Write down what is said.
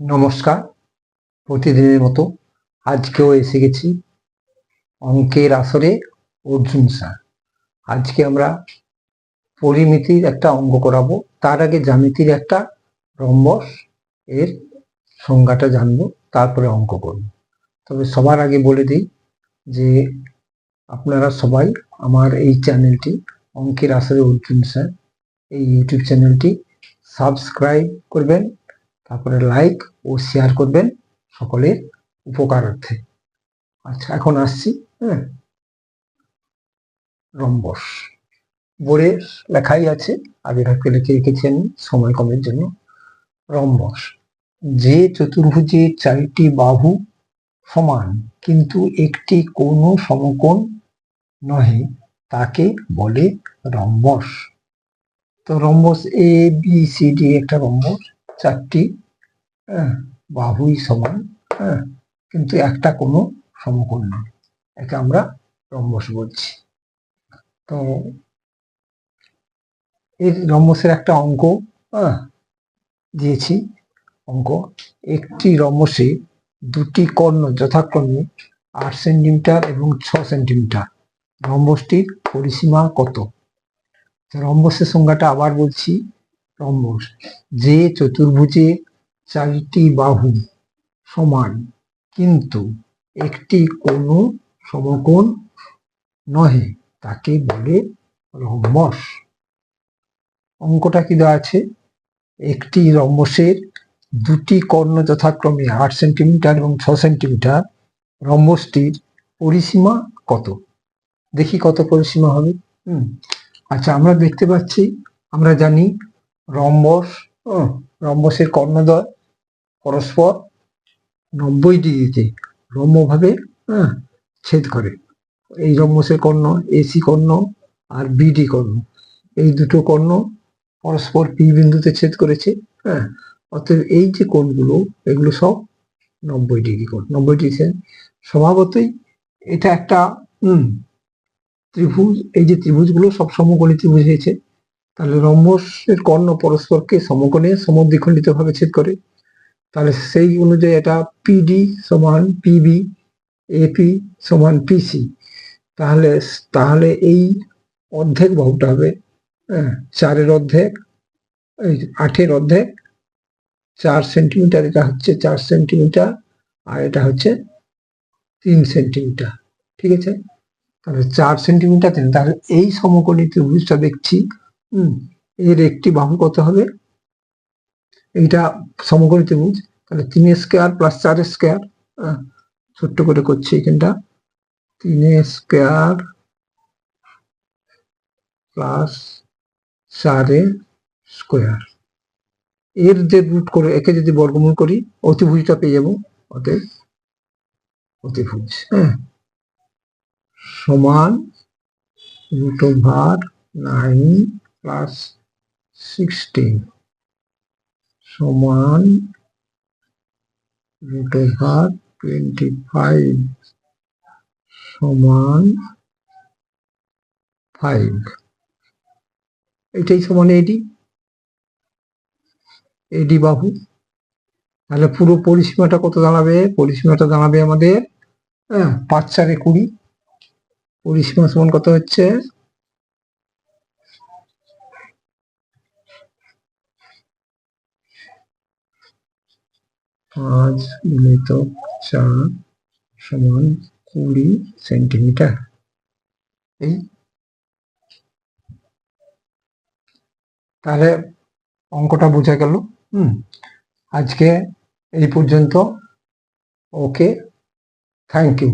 নমস্কার। প্রতিদিনের মতো আজকেও এসে গেছি অঙ্কের আসরে অর্জুন স্যার। আজকে আমরা পরিমিতির একটা অঙ্ক করাবো। তার আগে জ্যামিতির একটা রম্বস এর সংজ্ঞাটা জানব, তারপরে অঙ্ক করব। তবে সবার আগে বলে দিই যে আপনারা সবাই আমার এই চ্যানেলটি, অঙ্কের আসরে অর্জুন স্যার, এই ইউটিউব চ্যানেলটি সাবস্ক্রাইব করবেন তারপরে লাইক ও শেয়ার করবেন সকলের উপকারার্থে। আচ্ছা এখন আসছি হ্যাঁ? রম্বস। বোর্ডে লেখাই আছে আগে থাকতে লিখে রেখেছি আমি, সময় কমের জন্য। রম্বস। যে চতুর্ভুজের চারিটি বাহু সমান, কিন্তু একটি কোনো সমকোণ নহে, তাকে বলে রম্বস। তো rhombus A B C D একটা রম্বস। চারটি হ্যাঁ, বাহুই সমান হ্যাঁ কিন্তু একটা কোনো সমকোণ নয় একে আমরা রম্বস বলছি। তো এই রম্বসের একটা অঙ্ক হ্যাঁ দিয়েছি। অঙ্ক একটি রম্বসে দুটি কর্ণ যথাক্রমে আট সেন্টিমিটার এবং ছ সেন্টিমিটার। রম্বসটির পরিসীমা কত? রম্বসের সংজ্ঞাটা আবার বলছি। রম্বস যে চতুর্ভুজে চারটি বাহু সমান, কিন্তু একটি কোনো সমকোণ নহে, তাকে বলে রম্বস। অঙ্কটা কি দেওয়া আছে? একটি রম্বসের দুটি কর্ণ যথাক্রমে আট সেন্টিমিটার এবং ছ সেন্টিমিটার, রম্বসটির পরিসীমা কত? দেখি কত পরিসীমা হবে। হুম আচ্ছা আমরা দেখতে পাচ্ছি, আমরা জানি রম্বস রম্বসের কর্ণদ্বয় পরস্পর নব্বই ডিগ্রিতে রম্যভাবে ছেদ করে। এই রম্বসের কর্ণ, এসি কর্ণ আর বিডি কর্ণ। এই দুটো কর্ণ পরস্পর পি বিন্দুতে ছেদ করেছে হ্যাঁ। অতএব এই যে কোণগুলো, এগুলো সব নব্বই ডিগ্রি কোণ। নব্বই ডিগ্রি স্বভাবতই এটা একটা ত্রিভুজ। এই যে ত্রিভুজগুলো সব সমকোণী ত্রিভুজ হয়েছে তাহলে রম্বসের কর্ণ পরস্পরকে সমকোণে সমদ্বিখণ্ডিত ভাবে ছেদ করে। তাহলে সেই অনুযায়ী এটা পিডি সমান পিবি এপি সমান পিসি তাহলে তাহলে এই অর্ধেক বাহুটা হবে হ্যাঁ, চারের অর্ধেক এই আটের অর্ধেক চার সেন্টিমিটার এটা হচ্ছে চার সেন্টিমিটার আর এটা হচ্ছে তিন সেন্টিমিটার ঠিক আছে? তাহলে চার সেন্টিমিটার তিন তাহলে এই সমকোণী ত্রিভুজটা দেখছি হুম, এর একটি বাহু কত হবে? এইটা সমকোণী ত্রিভুজ তাহলে তিন স্কোয়ার প্লাস চার স্কোয়ার ছোট্ট করে করছি এখানটা। তিন স্কোয়ার প্লাস চারে স্কোয়ার। এর যে রুট করে, একে যদি বর্গমূল করি, অতিভুজটা পেয়ে যাব। অতএব অতিভুজ হ্যাঁ। সমান root over nine plus sixteen সমান রুট ওভার টোয়েন্টি ফাইভ সমান ফাইভ এটাই সমান এডি এডি বাহু। তাহলে পুরো পরিসীমাটা কত দাঁড়াবে? পরিসীমাটা দাঁড়াবে আমাদের হ্যাঁ পাঁচ চারে কুড়ি। পরিসীমা সমান কত হচ্ছে? পাঁচ গুণিত চার সমান কুড়ি সেন্টিমিটার। এই তাহলে অঙ্কটা বোঝা গেল। হুম, আজকে এই পর্যন্ত। Okay, thank you.